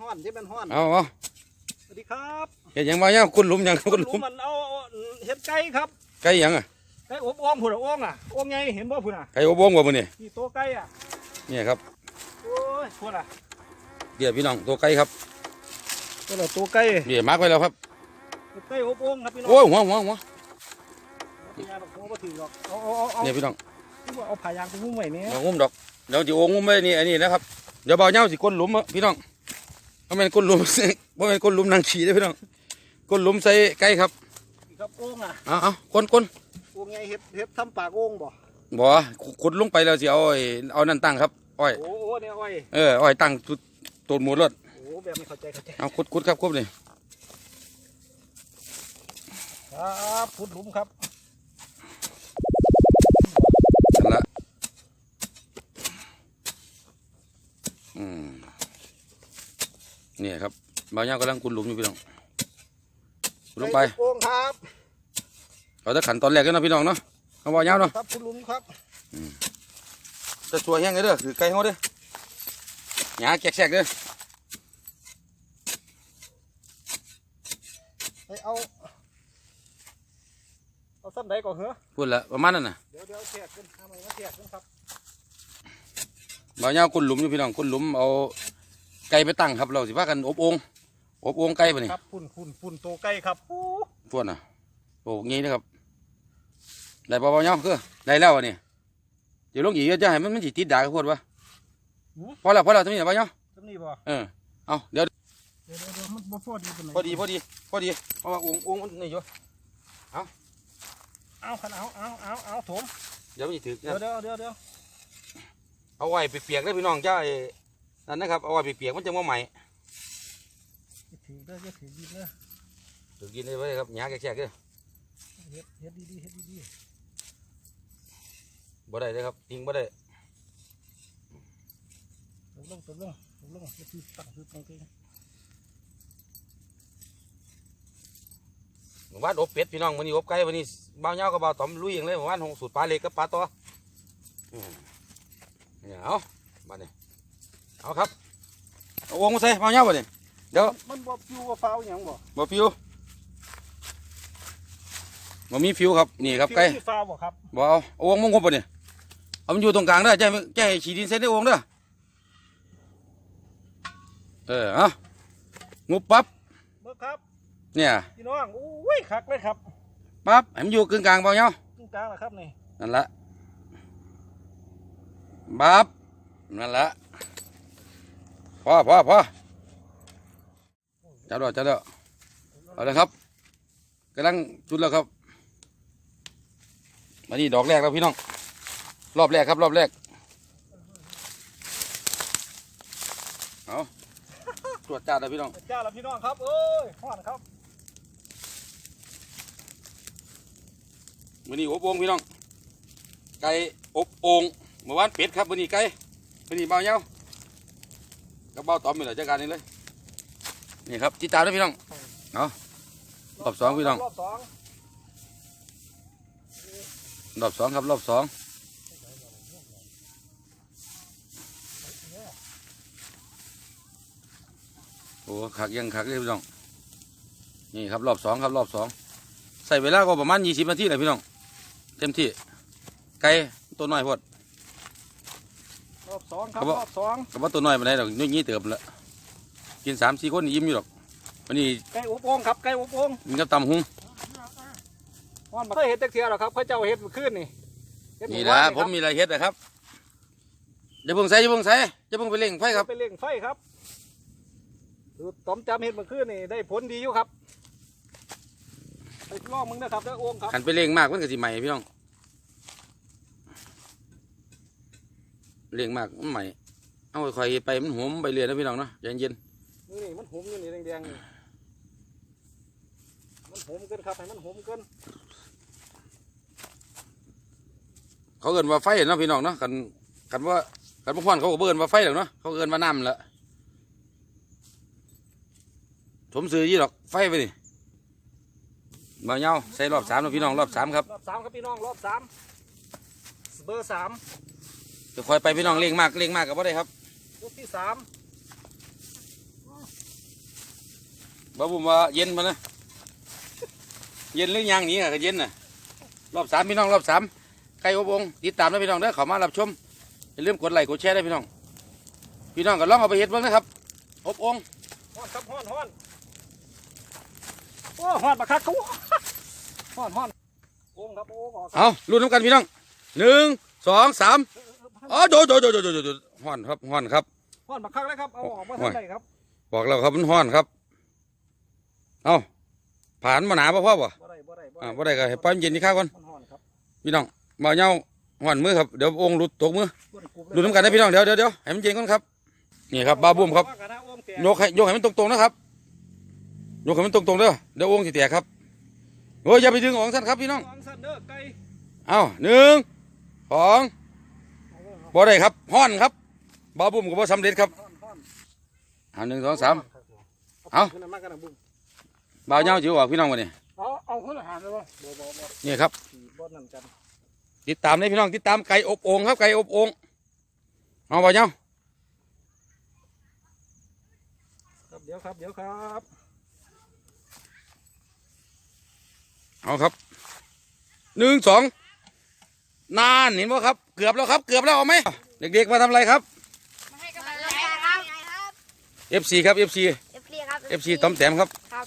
ห้อนที่เป็นห้อน เอาเอาสวัสดีครับเห็นหยังมาเนี่ยคุณหลุมหยังคุณหลุมมันเอาเห็ดไก่ครับ ไก่หยังอะ ไก่อบอ้อมผุนอะอ้องอะอ้องไงเห็นบ่ผุนอะ ไก่อบวงบ่มื้อนี่นี่ตัวไก่อะเนี่ยครับโอ้ยผุนอะเดี๋ยวพี่น้องตัวไก่ครับตัวละตัวไก่เดี๋ยวมาร์กไว้แล้วครับ ไก่อบอ้องครับพี่น้อง โอ้ยหัวหัวหัวพี่ยาบอกหัวบ่ถือหรอกเอาเอาเอาเอาเนี่ยพี่น้องเอาผ้ายางไปหุ้มไว้เนี่ยเรางุ้มดอกเดี๋ยวจะโอ้งุ้มไว้นี่อันนี้นะครับ เดี๋ยวเบาเหย้าสิก้นหลุมอะพี่น้อง บ่แม่นก้นหลุมบ่แม่นก้นหลุมนางขี่เด้อพี่น้องก้นหลุมใส่ไก่ครับนี่ครับอ้องอะเอาเอาก้นก้นอ้องไงเห็ดเห็ดทำปากอ้องบ่บ่ขุดลงไปแล้วสิเอาไอ้เอานั่นตั้งครับอ้อยโอ้โหเนี่ยอ้อยเอออ้อยตั้งตุตูนหมดรถโอ้แบบไม่เข้าใจเข้าใจเอาขุดขุดครับขุดนี่ครับพุดหลุมครับ เนี่ยครับบ่าวเหย้ากำลังขุดหลุมอยู่พี่น้องขุดลงไปก่อ้องครับเอาแต่ขันตอนแรกกันเนาะพี่น้องเนาะเอาบ่าวเหย้าเนาะครับพุดหลุมครับจะชัวแห้งเลยเด้อคือไก่เฮาเด้อหยาแกกๆเด้อไปเอาเอาสั้นใดก่อนเหรอพูดละประมาณนั้นน่ะเดี๋ยวเดี๋ยวแทกขึ้นทำไมมาแทกขึ้นครับบ่าวเหย้าขุดหลุมอยู่พี่น้องขุดหลุมเอา ไก่ไปตั้งครับ เราสิพากันอบโองอบโองไก่ปะนี่ครับฝุ่นฝุ่นฝุ่นโตไก่ครับโอ้พวกน่ะโอ้งี้นะครับได้บ่บ่าวเหย้าคือได้แล้วอันนี้เดี๋ยวลงอีกจะให้มันมันสิติดดากกับพวดวะพอแล้วพอแล้วตรงนี้นะบ่าวเหย้าจำนี่บ่เออเอาเดี๋ยวเดี๋ยวเดี๋ยวเดี๋ยวมันบ่พอดีปานไหนพอดีพอดีพอดีเพราะว่าโองโองมันนี่อยู่เอาขันเอาเอาเอาเอาถมเดี๋ยวมันสิถึกเดี๋ยวเดี๋ยวเดี๋ยวเดี๋ยวเอาไว้เปียกๆเด้อพี่น้องจ้าไอ้ นั่นนะครับเอาไว้เปียกๆมันจะบ่ใหม่จะถือเด้อจะถือดีเด้อถูกกินได้ไว้ครับหยาแกกๆเด้อเฮ็ดเฮ็ดดีดีๆเฮ็ดดีดีบ่ได้เลยครับทิ้งบ่ได้ๆตกลงตกลงตกลงจะถือตั้งถือตรงเองหมู่บ้านอบเป็ดพี่น้องวันนี้อบไก่วันนี้บ่าวเหย้ากับบ่าวต๋อมลุยเองเลยหมู่บ้านของสูตรปลาเล็กกับปลาตัวอืมเนี่ยเอาบ้านนี้ เอาครับเอาวงมาใส่บ่าวเหย้าบ่นี่เดี๋ยวมันบ่ฟิวบ่ฟ้าวหยังบ่บ่ฟิวบ่มีฟิวครับนี่ครับไก่ฟิวที่ฟ้าวบ่ครับบ่เอาเอาวงมงคลบ่นี่เอามันอยู่ตรงกลางเด้อใจไม่ใจให้ฉีดดินใส่ในวงเด้อเออเอางุบปั๊บเบิ่งครับเนี่ยพี่น้องอุ้ยคักเลยครับปั๊บให้มันอยู่กึ่งกลางบ่าวเหย้าตรงกลางนะครับนี่นั่นละบับนั่นละ พอพอพอจับแล้วจับแล้วเอาเลยครับกำลังจุดแล้วครับมานี่ดอกแรกแล้วพี่น้อง รอบแรกครับ รอบแรกเอาตรวจจ้าแล้วพี่น้องจ้าละพี่น้องครับเอ้ยฮ้อนครับวันนี้อบโอ่งพี่น้อง ไก่อบโอ่งเมื่อวานเป็ดครับวันนี้ไก่วันนี้เบาเงา กับเบาตอมอยู่หลายจัดการนี่เลย นี่ครับติดตามด้วยพี่น้อง เอารอบสองพี่น้อง รอบสองรอบสองครับรอบสองโอ้ขักยังขักเลยพี่น้อง นี่ครับรอบสองครับรอบสองใส่เวลาก็ประมาณยี่สิบนาทีเลยพี่น้อง เต็มที่ ไก่ตัวน้อยพอดร อบสองครับครับผมรอบสองกับว่าตัวน้อยมาได้ดอกนี่ยี่เติบละกินสามสี่คนยิ้มอยู่ดอกวันนี้ไก่อบโอ่งครับไก่อบโอ่งกินกับตำหุงฮ้อนมาเคยเห็ดจักเทียหรอครับเขาเจ้าเห็ดเมื่อคืนนี่เฮ็ดนี่เอละวาผมมีอะไรเฮ็ดนะครับอย่าเพิ่งใส่อย่าเพิ่งใส่อย่าเพิ่งไปเล่งไฟครับไปเล่งไฟครับดูต้มจำเห็ดเมื่อคืนนี่ได้ผลดีอยู่ครับไปลองมึงนะครับเด้อโอ่งครับขันไปเล่งมากมันก็สิใหม่พี่น้อง เล่งมากมันใหม่เอาค่อยๆไปมันหอมไปเรื่อยนะพี่น้องเนาะใจเย็นนี่นี่มันหอมอยู่นี่แดงๆนี่มันหอมเกินครับให้มันหอมเกินเขาเอินว่าไฟเนาะพี่น้องเนาะกันกันว่ากันพวกพ่อนเขาก็เบิ่นว่าไฟหรอกเนาะเขาเอินว่าน้ำละผมซื้อยี่หรอกไฟไปนี่มาเงาใส่รอบสามแล้วพี่น้องรอบสามครับรอบสามครับพี่น้องรอบสามเบอร์สาม จะคอยไปพี่น้องเล่งมากเล่งมากกับว่าได้ครับยกที่สามบ่บุมว่าเย็นมานะเย็นหรือยังหนี้อะก็เย็นน่ะรอบสามพี่น้องรอบสามไก่อบองติดตามนะพี่น้องเด้อเขามารับชมอย่าลืมกดไลค์กดแชร์ด้วยพี่น้อง พี่น้องก็ลองเอาไปเฮ็ดบ้างนะครับอบองฮ้อนครับฮ้อนฮ้อนโอ้ฮ้อนบักคักเขาฮ้อนฮ้อนโอ้งครับโอ้งออกครับเอาลุ้นน้ำกันพี่น้องหนึ่งสองสาม อ๋อโดดโดดโดดโดดโดดโดดฮ้อนครับฮ้อนครับฮ้อนบักคักเลยครับ เอาออกมาทำไรครับบอกแล้วครับมันฮ้อนครับ เอาผ่านมาหนาป่ะพ่อป่ะบ่ได้บ่ได้บ่อ่าได้บ่ได้ก็ให้ปล่อยมันเย็นนี่ข้าวก่อนมันฮ้อนครับพี่น้องมาเงาฮ้อนมือครับเดี๋ยวองค์หลุดตกมือบ่ได้กรุบเลยลุ้นน้ำกันนะพี่น้องเดี๋ยวเดี๋ยวเดี๋ยวให้มันเย็นก่อนครับนี่ครับบาบุ้มครับว่ากะนะโอ้งแตกยกให้ยกให้มันตรงๆนะครับยกให้มันตรงๆเด้อเดี๋ยวองค์สิแตกครับโอ้ยอย่าไปดึงออกสั้นครับพี่น้องวางสัตว์เด้อไก่เอาหนึ่งสอง บ่ได้ครับฮ้อนครับบาบุ้มก็บ่สำเร็จครับฮ้อนฮ้อนเอาหนึ่งสองสามเอาขึ้นมากันนะบุ้งบ่าวเงาจิ๋วออกพี่น้องวันนี้เอาเอาขึ้นอาหารเลยวะบ่บ่บ่นี่ครับขี่บ่นั่นกันติดตามเลยพี่น้องติดตามไก่อบโอ่งครับไก่อบโอ่งเอาบ่าวเงาครับเดี๋ยวครับเดี๋ยวครับเอาครับหนึ่งสอง นานเห็นบ่ครับ เกือบแล้วครับ เกือบแล้วเอาไหมเด็กๆมาทำอะไรครับมาให้กำลังใจครับ FC ครับ FC เอฟซีครับ FC ต้อมแต้มครับครับ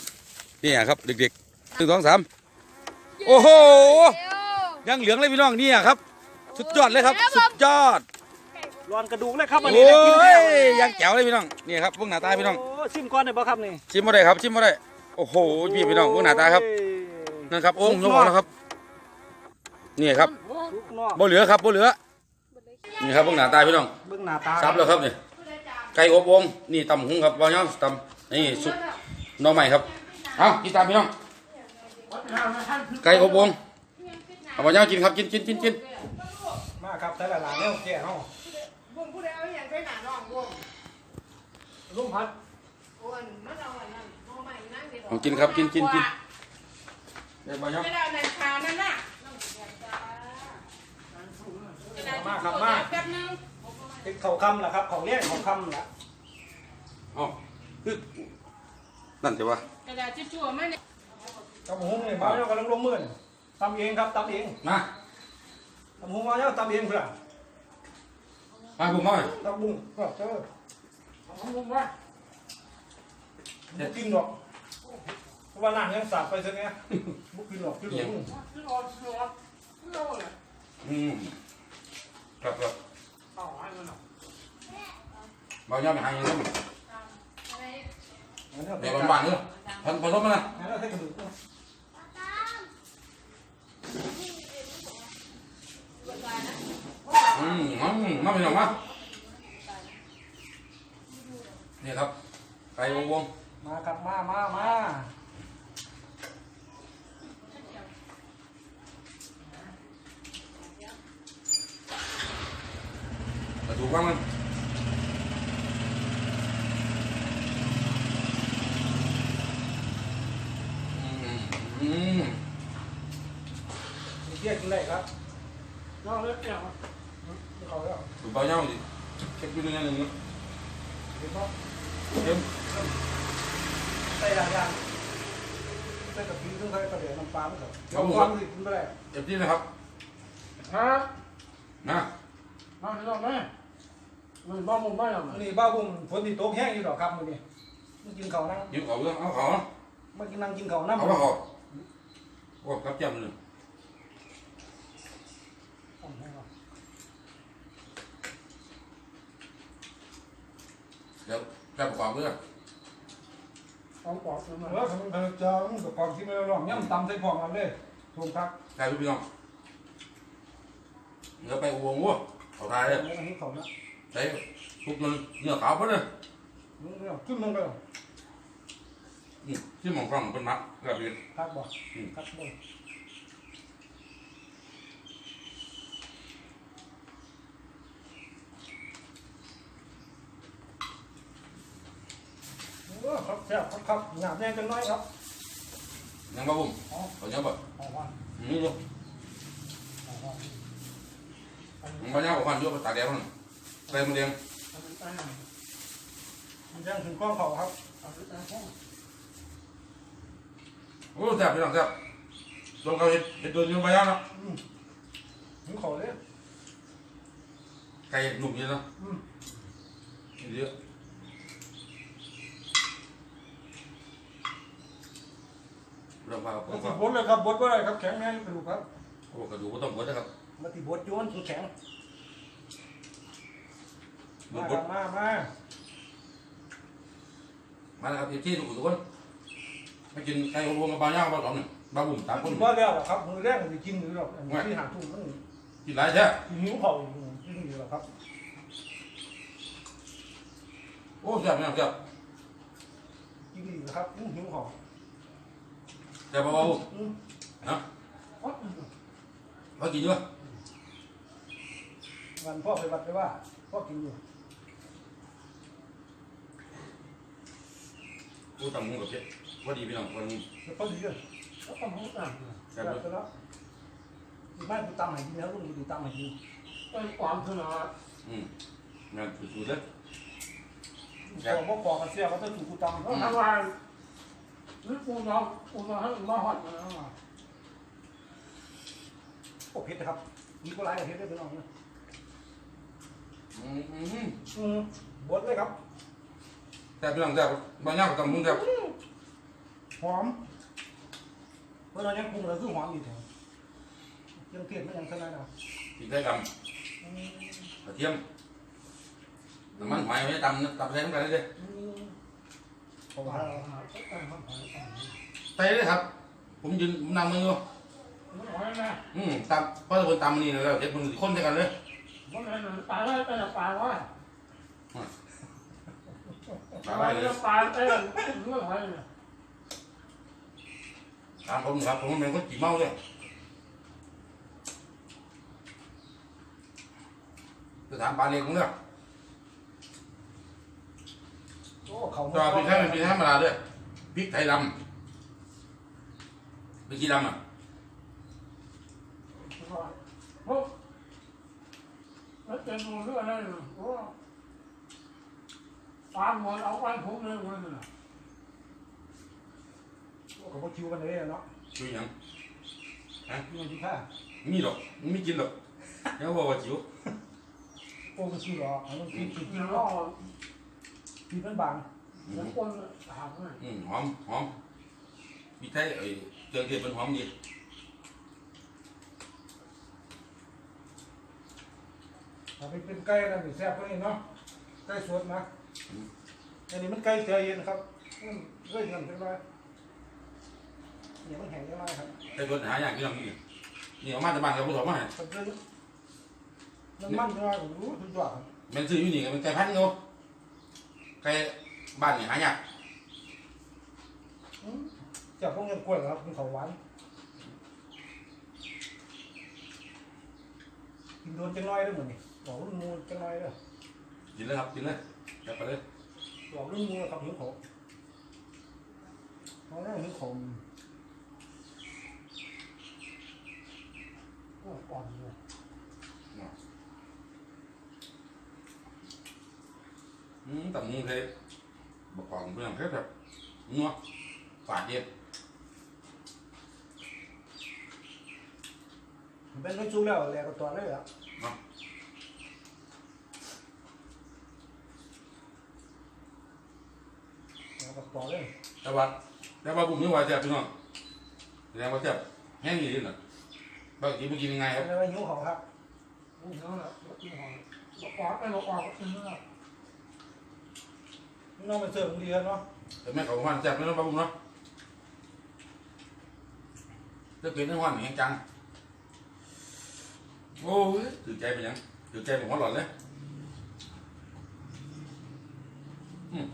นี่ครับเด็กๆหนึ่งสองสามโอ้โหยังเหลืองเลยพี่น้องเนี่ยครับ สุดยอดเลยครับ สุดยอดร้อนกระดูกเลยครับอันโอ้นี้ได้กินแล้ยวยังแจ๋วเลยพี่น้องนี่ครับพวกหน้าตาพี่น้องโอ้ชิมก่อนได้บ่ครับนี่ชิมมาได้ครับ ชิมมาได้โอ้โหพี่พี่น้องพวกหน้าตาครับโอ้ยนั่นครับโอ่งยกออกแล้วครับนี่ครับ ลูกนอกบ่เหลือครับบ่เหลือ นี่ครับพวกหน้าตาพี่น้องเบิ่งหน้าตาซับแล้วครับนี่ไก่อบโองนี่ตำหุงครับว่าเนาะตำนี่สุดหน้องใหม่ครับเอากินตามพี่น้องไก่อบโองเอาว่าเนาะกินครับกินกินกินกินมาครับแต่ละหลานเนี่ยแก่เฮาบุ้งผู้ใดเอาอย่างใส่หนาน้องบุ้งลุงพัดโอ้ยมันเอาอันนั้นเอาใหม่นั่งเด็ดเอากินครับกินกินกินเดี๋ยวว่าเนาะไม่ได้เอาในข่าวนั่นน่ะ มาครับมาแป๊บนึงติดเขาคำล่ะครับเขาเรียกเขาคำล่ะเอาคือนั่นแต่ว่ากระดาษทิชชู่มาเนี่ยตำหุงนี่มาเนี่ยกำลังลงมือนี่ตำเองครับตำเองมาตำหุงมาเนี่ยตำเองเพื่อนมาผมมาตำบุ้งก็เจอตำบุ้งว่าบุกินหรอกเพราะว่าน้ำยังสาดไปซะเนี่ยบุกินหรอกกินหรอกบุ้งคือร้อนคือร้อนคือร้อนเลยอืม ครับครับเอาให้มันหน่อยบ่าวเนาะไปหาอย่างนี้อันนี้เดี๋ยวบ้านๆเนาะพันผสมมันนะอันนี้ให้กระดูกเนาะอืมอืมมาพี่น้องมานี่ครับไก่อบโองมาครับมามามา กระดูกว่างมันอืมอืมมีเที่ยงกินได้ครับน้องเลือดเปรี้ยวครับเขาแล้วถูกเปล่าเนาะดิเช็คดูหน่อยหนึงเนาะเดี๋ยวเขาเดี๋ยวใส่หลายอย่างใส่กะปิต้องใส่กระเดียวน้ำปลาไม่ใส่เดี๋ยวความสิกินไปได้เดี๋ยวนี่นะครับฮะนะมาให้เราแม่มันบ้ามุมบ้าหรอมื้อนี้บ้าบุ้งฝนที่ตกแห้งอยู่ดอกครับมื้อนี้มากินข้าวนั่งยิ้มเขาเรื่องเอาเขาเนาะมากินนั่งกินข้าวน้ำเอาว่าเขาโอ้กับเจ้ามันเลยเดี๋ยวจะประกอบเรื่องเอาปอกขึ้นมาเออเออจะมันกับความที่ไม่ร้องย่ำตำใส่พร้อมกันเลยถูกครับใช่พี่น้องเดี๋ยวไปอุโมงค์วัวเขาทายเลยอันนี้เขานะใช้ทุกมันเนื้อขาวพอเลย ขึ้นมันก็อืมที่หมองกล้องเป็นมักแบบนี้คักบ่คักบ่โอ้ครับแซ่บครับครับ อยครับยังบ่บุ้มเขายังบ่เอาว่านี่ลูกเอาว่ามันบ่ยังบ่ฟันอยู่ไปตากแดดมันไปมันเลี้ยงมันยังถึงกล้องเขาครับเอาไปตามห้องอ้แซ่บพี่น้องแซ่บลงเขาเห็ดเห็ดตัวนี้ไปแล้วเนาะหิวเขาเลยไก่หนุ่มเยอะเนาะอืมเยอะเราพามาผมติก็บดเลยครับบดว่าอะไรครับแข็งแน่กระดูกครับโอ้กระดูกก็ต้องบดนะครับมาติบดโยนสุดแข็งบ มาดบครัดบมามามาแล้วครับที่ทุกคนมากินไก่อบรมกับบางย่างบางสองหนึ่งบางบุ่มสามคนกินว่าแล้วครับมือแรกมันจะกินหรือหรอกอันนี้ที่หาทุ่มมันกินหลายแท้หิวเขาอยู่กินอยู่หรอกครับโอ้แซ่บพี่น้องแซ่บกินอยู่ครับหิวเขาแซ่บเบาอืมๆนะพอกินเยอะวันพ่อไปวัดไปว่าพ่อกินอยู่ กูตำมึงกับเจ๊พอดีพี่น้องคนนี้แล้วพ่อดีเลยแล้วก็มันต่างแซ่บแล้เลวยแล้วไม่กูตำให้กินแล้วลุงกูตำให้กินไปความขนาดอืมงานสุดๆเลยบอกว่าปอกกันเสียเขาจะถูกกูตำแล้วทำไมนี่กูน้องกูน้องให้มาหอดมาแล้วมาโอ้เผ็ดนะครับมีก็ไรเผ็ดได้เป็นองนะอืมอืมอืมบดเลยครับ แซ่บพี่น้องแซ่บบางย่างกับตำมึงแซ่บหอมเมื่อเรายังปรุงแล้วคือหอมอยู่แถวยังเผ็ดไม่ยังเท่านั้นนะพริกไทยดำกระเทียมน้ำมันหอยไม่ได้ตำนะตำใส่น้ำกันเลยเพราะว่าแต่มันหอยใส่เลยครับ ผมยืนผมนำมืออยู่มันหอยนะอืมตำเพราะคนตำมันนี่แล้วเด็ดมันคนเดียวกันเลยมันอะไรนะปลาอะไรไปปลาว่าตาปไปลาเลย ปลาเอ้ยเรื่องหอยเนี่ยตามผมครับผมเป็นคนจีเมาเลยจะถามปลาเล็กของเนี่ยโอ้เขาตัวพริกไทยเป็นพริกไทยธรรมดาด้วยพริกไทยดำพริกขี้ดำอะพวกแล้วเจนูเรื่องอะไรเนี่ย โอ้ปลาหมดเอาไปผมเลยวันนี้เขาบอกคิวกันเลยเนาะดูหยังคิวที่ข้ามีหรอกมันไม่กินหรอกแล้วบอกว่าจิ๋วโอ้มันคิวหรอมันคิวคิวกินแล้วคิวมันบางอืแล้วมคนถามว่าอืมหอมหอมพริกไทยเอ้ยเครื่องเทศเป็นหอมดีถ้าเป็นเป็นไก่นะถึงแซ่บกว่านี้เนาะไก่สดนะ อันนี้มันไก่เสียเย็นครับเรื่อยเงินเป็นไรเนี่ยมันแห้งยังไงครับแต่ตัวหาอย่างที่เรามีนี่เอามาจากบ้านกับผู้ถมมาให้มันเป็นน้ำมันยังไงผมรู้ทุกอย่างแมันซื้ออยู่นี่ก็เป็นไก่พันธุ์อยู่ไก่บ้านนี่หายากจากพวกเงินกล้วยครับเป็นของหวานกินโดนจังน้อยได้เหมือนนี่บอกรุ่นมูจังน้อยเด้อกินเลยครับกินเลยจับไปเลย บอกรุ่นมูครับหิวของเขาได้หิวของก็อ่อนเลยอืมแต่มึงเคยบอกก่อนเพื่อนแค่แบบนัวฝาดเย็นเป็นไม่ชูแล้วแหลกกับตัวเลยอะ แหลกกับตัวเลยแต่ว่าแต่ว่าผมนี่ว่าแซ่บพี่น้องแสดงว่าแซ่บแห้งอยู่ดีน่ะบางทีมันกินยังไงครับเป็นอะไรหิวของครับลูกนั่นแหละลูกหอยลูกปลาไอ้ลูกปลาก็กินไม่ได้น้องไปเสิร์ฟดีครับเนาะแต่แม่เขาว่าแซ่บไม่ต้องปรุงเนาะถ้ากินทั้งวันนี่จังโอ้ยถือใจไปยังถือใจผมหัวหลอนเลยอืม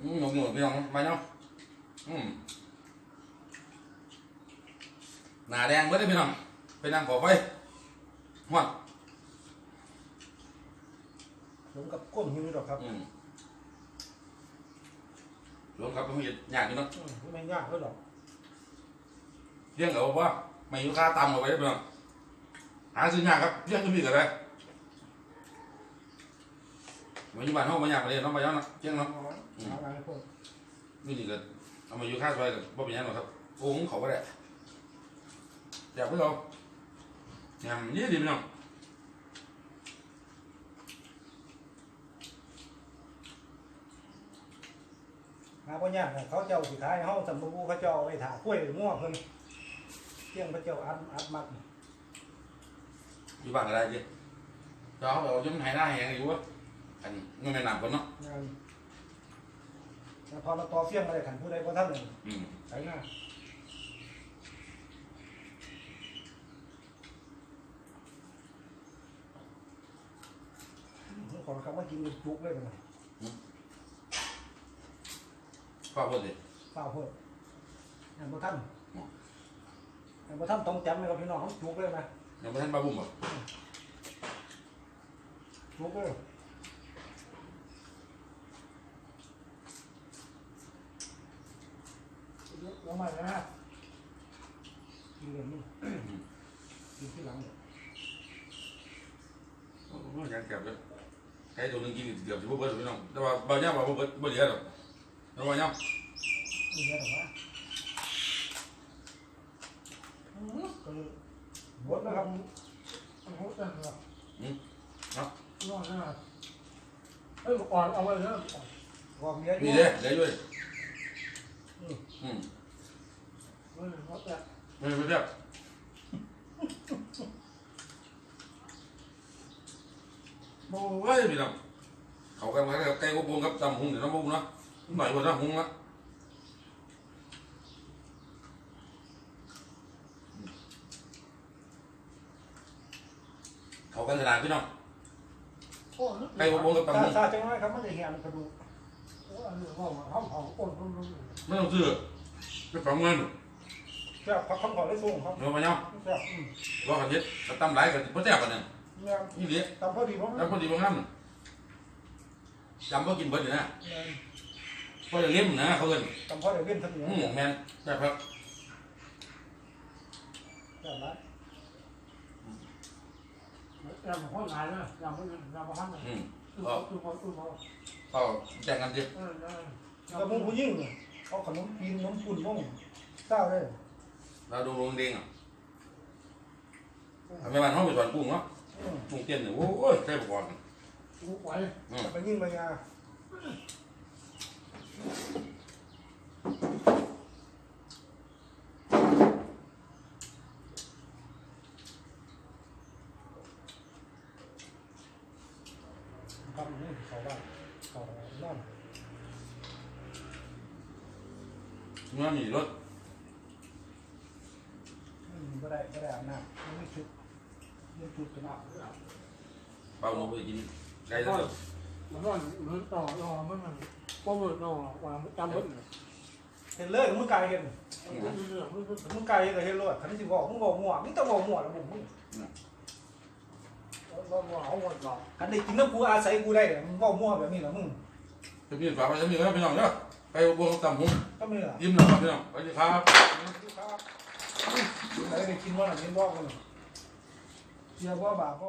อืมหนุ่มๆพี่น้องมาเนาะ อืมหน้าแดงเบิดเลยพี่น้องไปนั่งขอไฟหอดผมกับก้นหิวดอกครับอืมรวมครับต้องมีอย่างนี้เนาะอืมไม่ยากเลยหรอกเลี้ยงเอาว่าไม่อยู่ค่าตามเอาไว้พี่น้องหาซื้อยากครับเลี้ยงก็มีกันเลยมาอยู่บ้านเฮาบ่ยากเลยเนาะบ่ยากเนาะเลี้ยงเนาะเอาไว้เอาไว้ให้พวก นี่นี่ก็ เอามาอยู่ค่าซอยก็บ่เป็นหยังหรอกครับโอ้งเขาบ่ได้อยากไปเอายำนี่ดีพี่น้องหาพ่อยากน่ะเขาเจ้าสิขายเฮาสำบูเขาเจ้าเอาไปถากล้วยง่วงเพิ่นเที่ยงพระเจ้าอัดอัดมัดอยู่บ้านก็ได้ดิเจ้าเขาเอาจนหายหน้าแหงอยู่วะอันมันไม่นำคนเนาะงาน แล้วพอเราต่อเฟี้ยงอะไรขันผู้ใดบ่ท่านหนึ่งอืมใส่หน้าขอคำว่ากินเป็นจุกเลยกันนะพ่อพูดดิเปล่าเพิ่มอันบ่ท่านอันบ่ท่านต้องจำเลยครับพี่น้องเขาจุกเลยนะยังไม่ทันบาบุ้มบ่จุกเลย จุกลงมาเลยนะกินเลยนี่กินที่หลังเนี่ยโอ้โหยังเก็บเลยใครตัวหนึงกินเกือบสิบ่เบิดพี่น้องแต่ว่าบางอย่างว่าบ่เบิดบ่เหลือหรอกแต่ว่าเนี่ยนี่แหละหรอวะอืมก็เลยบดนะครับมันหัวใจเหรออืมเนาะนอนนะเอ้ยอ่อนเอาไว้แล้วบอกเมียอยู่นี่เด้เหลืออยู่ดิอืมอืม เออหัวใจไม่ไม่เรียบโอ้ยพี่น้องเขากันมากับไก่อบโอ่งกับตำหุงเดี๋ยวน้ำบุ้งเนาะหน่อยกว่าน้ำหุงละเขากันขนาดพี่น้อง โอ้ยไก่อบโอ่งกับตำตาหุงตาจังไรครับมันจะเหี่ยนกระดูกโอ้ยอันนี้ว่ามันห้องของคนคนคนไม่ต้องซื้อไปฝังเงินแซ่บพักคำขอได้สูงครับเนาะมาเนาะแซ่บอืมว่ากันเย็ดกับตำไหลกับพ่อแซ่บกันเนี่ยเนี่ยนี่เลี้ยตามพอดีผมแล้วพอดีบางน้ำจำก็กินเบิดอยู่นะเพราะอย่างนี้นะเขาเอินตามพอดีเล่นทั้งเหนียวอืมแมนใช่ครับแซ่บไรยำห้องไหนนะยำห้องยำห้องไหนอืมตุ้มตุ้มตุ้มตุ้มก็แจ้งกันจิเออได้แล้วมึงผู้ยิ่งเนี่ยเอาขนมจีนขนมปุ่นม่งเศร้าเลย เราดูลงเด้งอะทำไมบ้านห้องไปสอนกุ้งเนาะอืมกุ้งเตี้ยนเนี่ยโอ้ยใช่ปก่อนกูไหวอืมไปยิ่งไปงาครับนี่เขาบ้านเขานอน เมื่อมีรถ อืมก็ได้ก็ได้อาบน้ำมันไม่ชุดไม่ชุดกันอาบเปล่าหนูไปกินไก่ซะเถอะมันนอนมันต่อรอมันมันก็เบิดนอวางจำเบิดเลยเห็นเลยมึงไกลเห็นมันเรื่องมันมึงไกลแต่เห็นรถคันที่สิบอกมึงบอกมั่วมึงต้องบอกมั่วแล้วมึงมึงมันว่าเอาหมดหรอกคันได้กินน้ำกูอาศัยกูได้เนี่ยมึงบอกมั่วแบบนี้เหรอมึงจะมีฝากไว้จะมีไว้พี่น้องเนาะไก่อบโอ่งกับตำหุงก็ไม่เหรอยิ้มหน่อยครับพี่น้องสวัสดีครับ ไหนได้กินว่าหนังนี้บอกกันเชียร์ว่าบาป